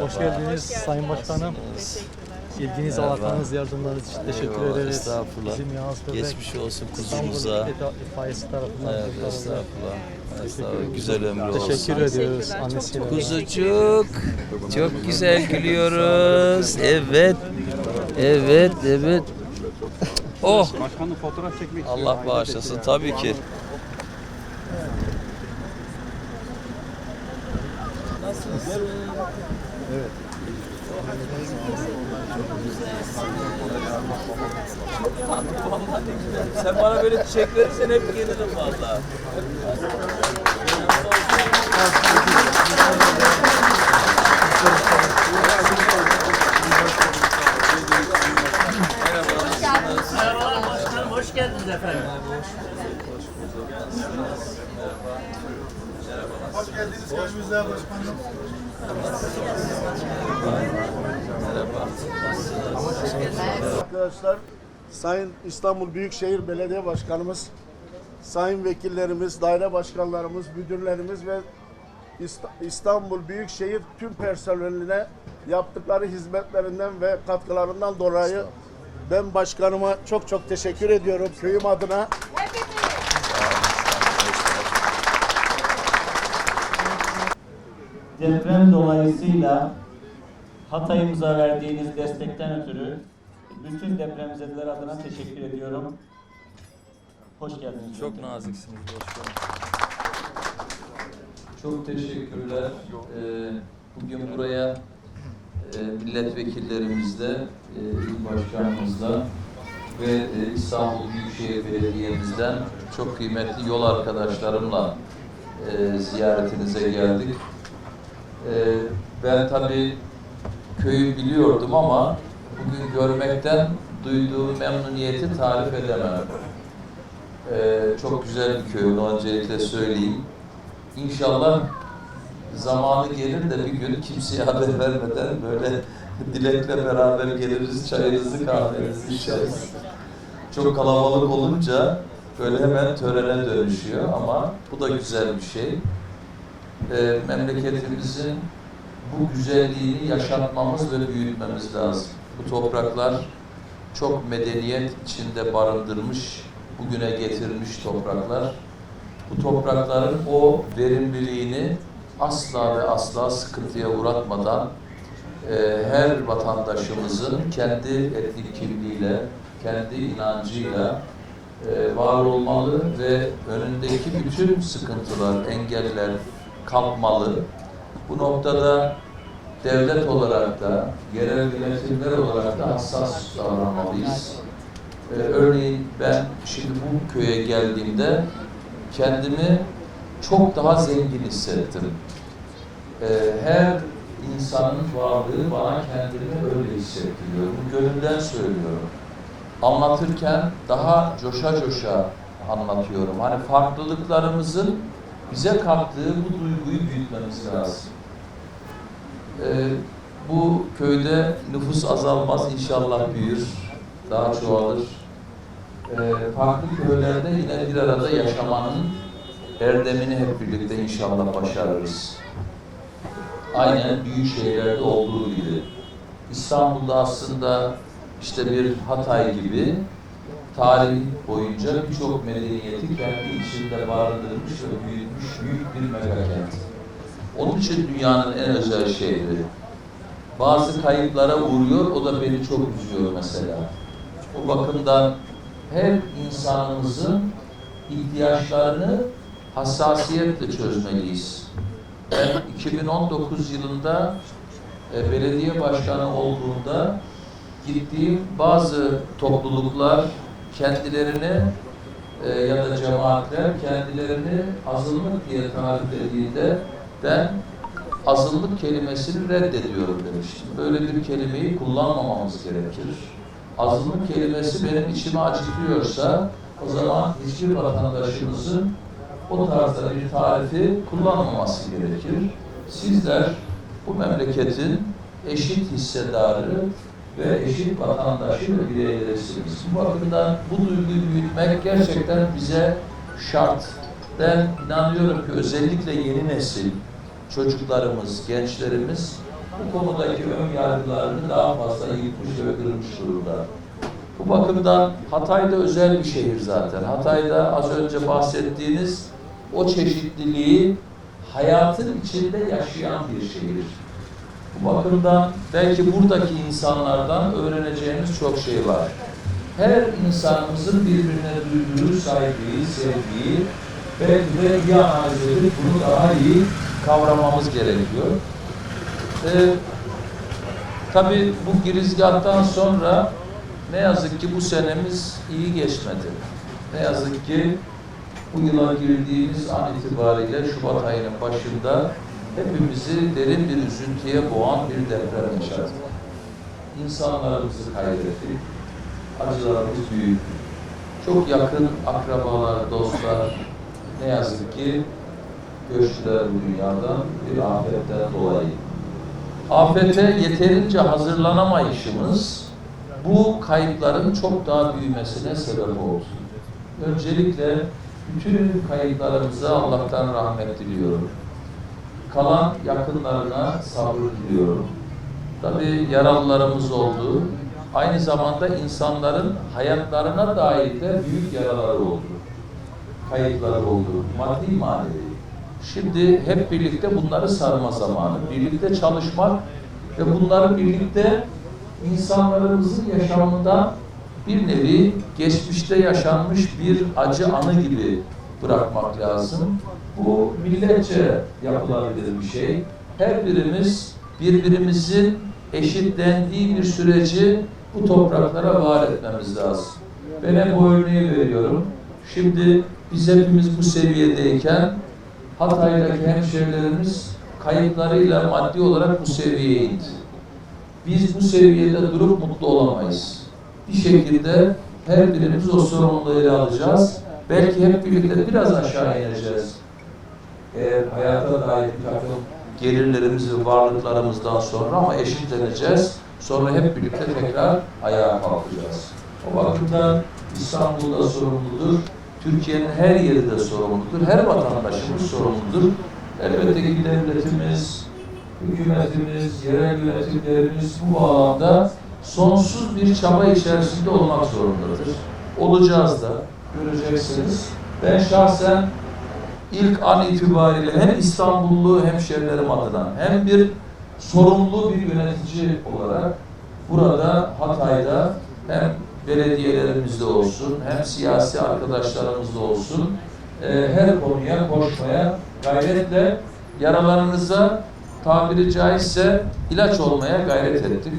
Hoş geldiniz Sayın Başkanım. İlginiz, Merhaba. alakanız, yardımlarınız için teşekkür Eyvallah, ederiz. estağfurullah. Bizim Yağız Bebek, Geçmiş olsun İstanbul kuzumuza. İttifa- İtfaiyesi tarafından Evet, kurtarıldı. estağfurullah. Estağfurullah. Güzel ömrü olsun. Teşekkür ediyoruz annesiyle. Kuzucuk. Çok güzel gülüyoruz. Evet. Evet, evet. Oh. Başkanım fotoğraf çekmek istiyor. Allah bağışlasın tabii ki. Sen bana böyle çiçek verirsen hep gelirim valla. Başkanım hoş geldiniz efendim. Arkadaşlar, Sayın İstanbul Büyükşehir Belediye Başkanımız, sayın vekillerimiz, daire başkanlarımız, müdürlerimiz ve İsta- İstanbul Büyükşehir tüm personeline yaptıkları hizmetlerinden ve katkılarından dolayı ben başkanıma çok çok teşekkür ediyorum köyüm adına. Deprem dolayısıyla Hatay'ımıza verdiğiniz destekten ötürü bütün depremzedeler adına teşekkür ediyorum. Hoş geldiniz. Çok naziksiniz başkanım. Çok teşekkürler. Ee, bugün buraya e, milletvekillerimizle, e, il başkanımızla ve e, İstanbul Büyükşehir Belediye'mizden çok kıymetli yol arkadaşlarımla e, ziyaretinize geldik. E, ben tabii köyü biliyordum ama bugün görmekten duyduğum memnuniyeti tarif edemem. Ee, çok güzel bir köy, onu öncelikle söyleyeyim. İnşallah zamanı gelir de bir gün kimseye haber vermeden böyle dilekle beraber geliriz, çayınızı kahvenizi içeriz. Çok kalabalık olunca böyle hemen törene dönüşüyor ama bu da güzel bir şey. Ee, memleketimizin bu güzelliğini yaşatmamız ve büyütmemiz lazım. Bu topraklar çok medeniyet içinde barındırmış, bugüne getirmiş topraklar. Bu toprakların o verimliliğini asla ve asla sıkıntıya uğratmadan e, her vatandaşımızın kendi etnik kimliğiyle, kendi inancıyla e, var olmalı ve önündeki bütün sıkıntılar, engeller kalkmalı. Bu noktada devlet olarak da, yerel yönetimler olarak da hassas davranmalıyız. Ee, örneğin ben şimdi bu köye geldiğimde kendimi çok daha zengin hissettim. Ee, her insanın varlığı bana kendimi öyle hissettiriyor. Bu gönülden söylüyorum. Anlatırken daha coşa coşa anlatıyorum. Hani farklılıklarımızın bize kattığı bu duyguyu büyütmemiz lazım. Ee, bu köyde nüfus azalmaz, inşallah büyür, daha çoğalır. Ee, farklı köylerde yine bir arada yaşamanın erdemini hep birlikte inşallah başarırız. Aynen büyük şehirlerde olduğu gibi. İstanbul'da aslında işte bir Hatay gibi tarih boyunca birçok medeniyeti kendi içinde barındırmış ve büyütmüş büyük bir megakent. Onun için dünyanın en özel şehri. Bazı kayıplara uğruyor, o da beni çok üzüyor mesela. O bakımdan her insanımızın ihtiyaçlarını hassasiyetle çözmeliyiz. Ben 2019 yılında e, belediye başkanı olduğumda gittiğim bazı topluluklar kendilerini e, ya da cemaatler kendilerini azınlık diye tarif edildiğinde ben azınlık kelimesini reddediyorum demiştim. Böyle bir kelimeyi kullanmamamız gerekir. Azınlık kelimesi benim içimi acıtıyorsa o zaman hiçbir vatandaşımızın o tarzda bir tarifi kullanmaması gerekir. Sizler bu memleketin eşit hissedarı ve eşit vatandaşı ve bireylerisiniz. Bu bakımdan bu duyguyu büyütmek gerçekten bize şart. Ben inanıyorum ki özellikle yeni nesil, çocuklarımız, gençlerimiz bu konudaki ön yargılarını daha fazla yıkmış ve kırmış durumda. Bu bakımdan Hatay'da özel bir şehir zaten. Hatay'da az önce bahsettiğiniz o çeşitliliği hayatın içinde yaşayan bir şehir. Bu bakımdan belki buradaki insanlardan öğreneceğimiz çok şey var. Her insanımızın birbirine duyduğu saygıyı, sevgiyi belki de iyi analiz edip bunu daha iyi kavramamız gerekiyor. Ee, tabii bu girizgahtan sonra ne yazık ki bu senemiz iyi geçmedi. Ne yazık ki bu yıla girdiğimiz an itibariyle Şubat ayının başında hepimizi derin bir üzüntüye boğan bir deprem yaşadık. İnsanlarımızı kaybettik. Acılarımız büyük. Çok yakın akrabalar, dostlar ne yazık ki göçtüler bu dünyadan bir afetten dolayı. Afete yeterince hazırlanamayışımız bu kayıpların çok daha büyümesine sebep oldu. Öncelikle bütün kayıplarımıza Allah'tan rahmet diliyorum. Kalan yakınlarına sabır diliyorum. Tabii yaralılarımız oldu. Aynı zamanda insanların hayatlarına dair de büyük yaraları oldu. Kayıpları oldu. Maddi manevi. Şimdi hep birlikte bunları sarma zamanı. Birlikte çalışmak ve bunları birlikte insanlarımızın yaşamında bir nevi geçmişte yaşanmış bir acı anı gibi bırakmak lazım. Bu milletçe yapılabilir bir şey. Her birimiz birbirimizin eşitlendiği bir süreci bu topraklara var etmemiz lazım. Ben hep bu örneği veriyorum. Şimdi biz hepimiz bu seviyedeyken Hatay'daki hemşehrilerimiz kayıplarıyla maddi olarak bu seviyeye indi. Biz bu seviyede durup mutlu olamayız. Bir şekilde her birimiz o sorumluluğu ele alacağız. Belki hep birlikte biraz aşağı ineceğiz. Eğer hayata dair bir takım gelirlerimiz ve varlıklarımızdan sonra ama eşitleneceğiz. Sonra hep birlikte tekrar ayağa kalkacağız. O bakımdan İstanbul'da sorumludur. Türkiye'nin her yeri de sorumludur. Her vatandaşımız sorumludur. Elbette ki devletimiz, hükümetimiz, yerel yönetimlerimiz bu alanda sonsuz bir çaba içerisinde olmak zorundadır. Olacağız da, göreceksiniz. Ben şahsen ilk an itibariyle hem İstanbullu hemşerilerim adına hem bir sorumlu bir yönetici olarak burada Hatay'da hem belediyelerimizde olsun hem siyasi arkadaşlarımızda olsun e, her konuya koşmaya gayretle yaralarınıza tabiri caizse ilaç olmaya gayret ettik.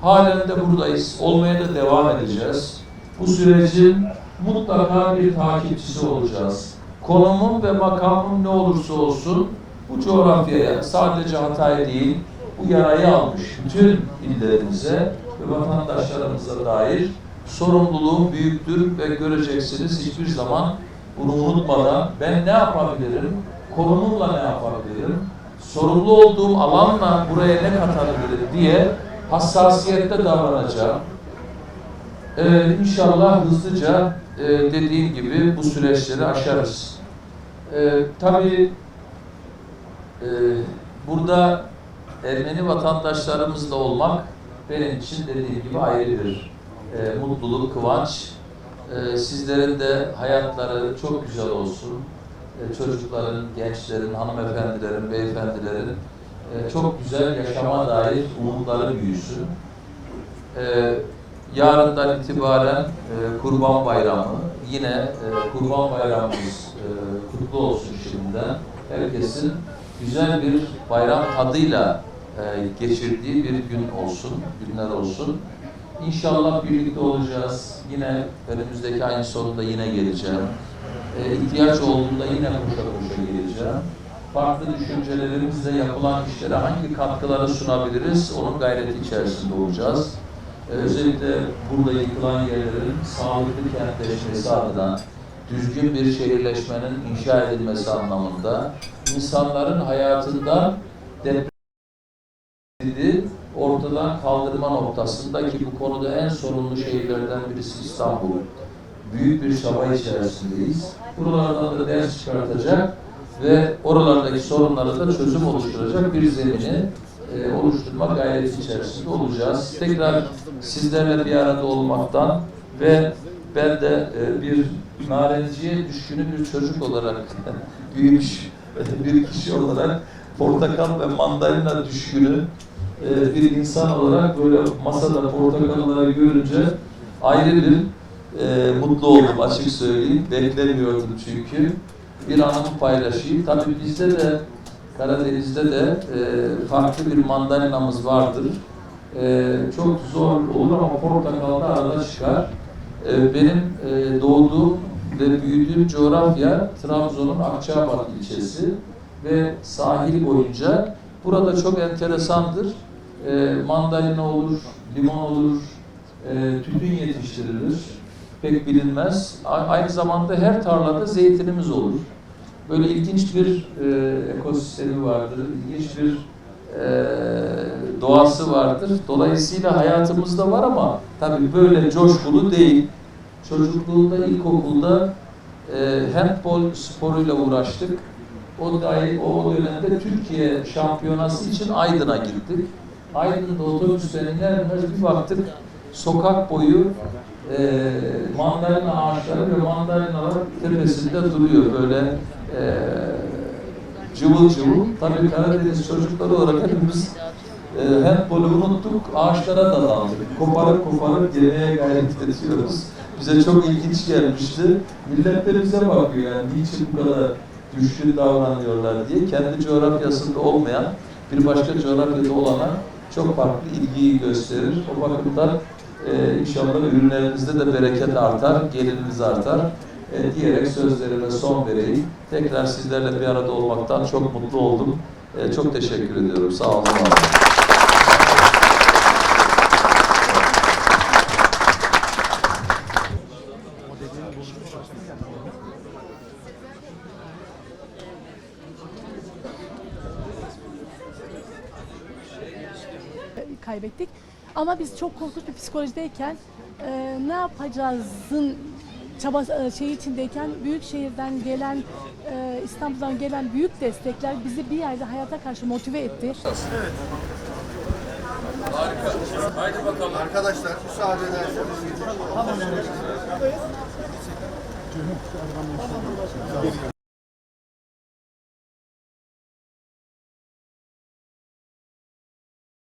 Halen de buradayız. Olmaya da devam edeceğiz. Bu sürecin mutlaka bir takipçisi olacağız. Konumum ve makamım ne olursa olsun bu coğrafyaya sadece Hatay değil, bu yarayı almış bütün illerimize ve vatandaşlarımıza dair sorumluluğum büyüktür ve göreceksiniz hiçbir zaman bunu unutmadan ben ne yapabilirim, konumumla ne yapabilirim, sorumlu olduğum alanla buraya ne katabilirim diye hassasiyette davranacağım. Ee, inşallah hızlıca e, dediğim gibi bu süreçleri aşarız. Ee, tabii e, burada Ermeni vatandaşlarımızla olmak benim için dediğim gibi ayrı bir e, mutluluk, kıvanç. E, sizlerin de hayatları çok güzel olsun. E, çocukların, gençlerin, hanımefendilerin, beyefendilerin e, çok güzel yaşama dair umutları büyüsün. E, yarından itibaren e, Kurban Bayramı, yine e, Kurban Bayramımız e, kutlu olsun şimdiden. Herkesin güzel bir bayram tadıyla e, geçirdiği bir gün olsun, günler olsun. İnşallah birlikte olacağız. Yine önümüzdeki ayın sonunda yine geleceğim. E, ihtiyaç olduğunda yine koşa koşa geleceğim. Farklı düşüncelerimizle yapılan işlere hangi katkıları sunabiliriz, onun gayreti içerisinde olacağız. E, özellikle burada yıkılan yerlerin sağlıklı kentleşmesi adına düzgün bir şehirleşmenin inşa edilmesi anlamında insanların hayatından depremi ortadan kaldırma noktasında ki bu konuda en sorumlu şehirlerden birisi İstanbul. Büyük bir çaba içerisindeyiz. Buralardan da ders çıkartacak ve oralardaki sorunlara da çözüm oluşturacak bir zemini e, oluşturma gayreti içerisinde olacağız. Tekrar sizlerle bir arada olmaktan ve ben de e, bir narenciye düşkünü bir çocuk olarak büyümüş bir kişi olarak portakal ve mandalina düşkünü e, bir insan olarak böyle masada portakalları görünce ayrı bir e, mutlu oldum açık söyleyeyim. Beklemiyordum çünkü. Bir anımı paylaşayım. Tabii bizde de Karadeniz'de de e, farklı bir mandalinamız vardır. E, çok zor olur ama portakalda arada çıkar. E, benim e, doğduğum ve büyüdüğüm coğrafya Trabzon'un Akçabat ilçesi ve sahil boyunca burada çok enteresandır. E, mandalina olur, limon olur, e, tütün yetiştirilir. Pek bilinmez. Aynı zamanda her tarlada zeytinimiz olur. Böyle ilginç bir e, ekosistemi vardır, ilginç bir doğası vardır. Dolayısıyla hayatımızda var ama tabii böyle coşkulu değil. Çocukluğunda, ilkokulda e, handbol sporuyla uğraştık. O, dahi, o dönemde Türkiye şampiyonası için Aydın'a gittik. Aydın'da otobüsten iner bir baktık sokak boyu e, mandalina ağaçları ve mandalinalar tepesinde duruyor böyle e, cıvıl cıvıl. Tabii Karadeniz çocukları olarak hepimiz e, handbolu unuttuk, ağaçlara da. Koparıp koparıp yemeye gayret ediyoruz. Bize çok ilginç gelmişti. Millet de bize bakıyor yani niçin bu kadar düşkün davranıyorlar diye. Kendi coğrafyasında olmayan bir başka coğrafyada olana çok farklı ilgiyi gösterir. O bakımdan e, inşallah ürünlerinizde de bereket artar, geliriniz artar e, diyerek sözlerime son vereyim. Tekrar sizlerle bir arada olmaktan çok mutlu oldum. E, çok teşekkür ediyorum. Sağ olun. kaybettik. Ama biz çok korkunç bir psikolojideyken e, ne yapacağızın çaba e, şey içindeyken büyük şehirden gelen e, İstanbul'dan gelen büyük destekler bizi bir yerde hayata karşı motive etti. Arkadaşlar müsaade ederseniz.